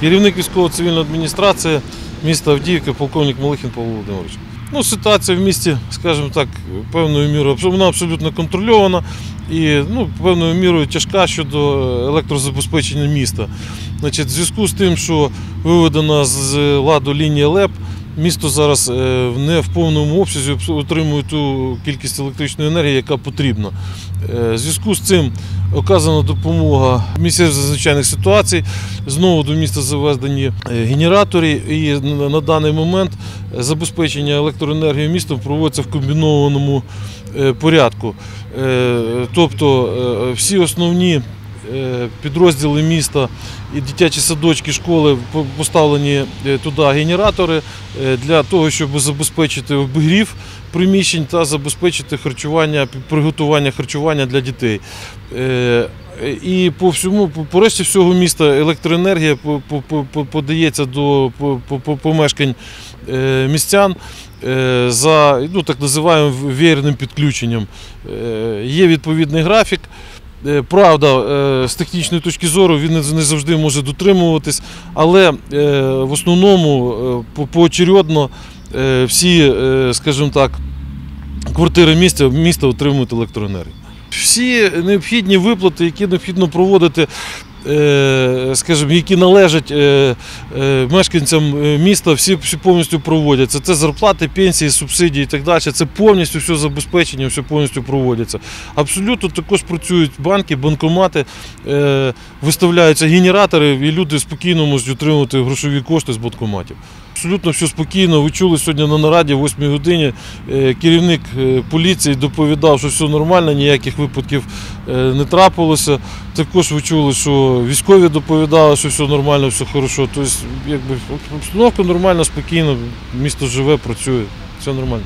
Керівник військово-цивільної адміністрації міста Авдіївки, полковник Малихін Павло Володимирович. Ну, ситуація в місті, скажімо так, певною мірою вона абсолютно контрольована і ну, певною мірою тяжка щодо електрозабезпечення міста. Значить, в зв'язку з тим, що виведена з ладу лінія ЛЕП, місто зараз е, не в повному обсязі отримує ту кількість електричної енергії, яка потрібна. Е, зв'язку з цим оказана допомога в місці надзвичайних ситуацій. Знову до міста завезені е, генератори, і на- даний момент забезпечення електроенергією містом проводиться в комбінованому порядку. Тобто всі основні підрозділи міста і дитячі садочки, школи поставлені е, туди генератори е, для того, щоб забезпечити обігрів приміщень та забезпечити харчування, приготування харчування для дітей. Е, І по всьому, по- решті всього міста електроенергія по- по- по- по- подається до по- по- по- помешкань е, містян е, за ну, так називаємо веєрним підключенням. Е, Є відповідний графік. Е, Правда, е, з технічної точки зору він не завжди може дотримуватись, але е, в основному поочередно всі, скажімо так, квартири міста, міста отримують електроенергію. Всі необхідні виплати, які необхідно проводити, скажімо, які належать е, е, мешканцям е, міста, всі, повністю проводяться. Це зарплати, пенсії, субсидії і так далі. Це повністю все забезпечення, все повністю проводиться. Абсолютно також працюють банки, банкомати, е, виставляються генератори, і люди спокійно можуть отримувати грошові кошти з банкоматів. Абсолютно все спокійно. Ви чули сьогодні на нараді о 8 годині. е, Керівник е, поліції доповідав, що все нормально, ніяких випадків е, не трапилося. Також ви чули, що військові доповідали, що все нормально, все хорошо. Тобто, якби обстановка нормальна, спокійно, місто живе, працює, все нормально.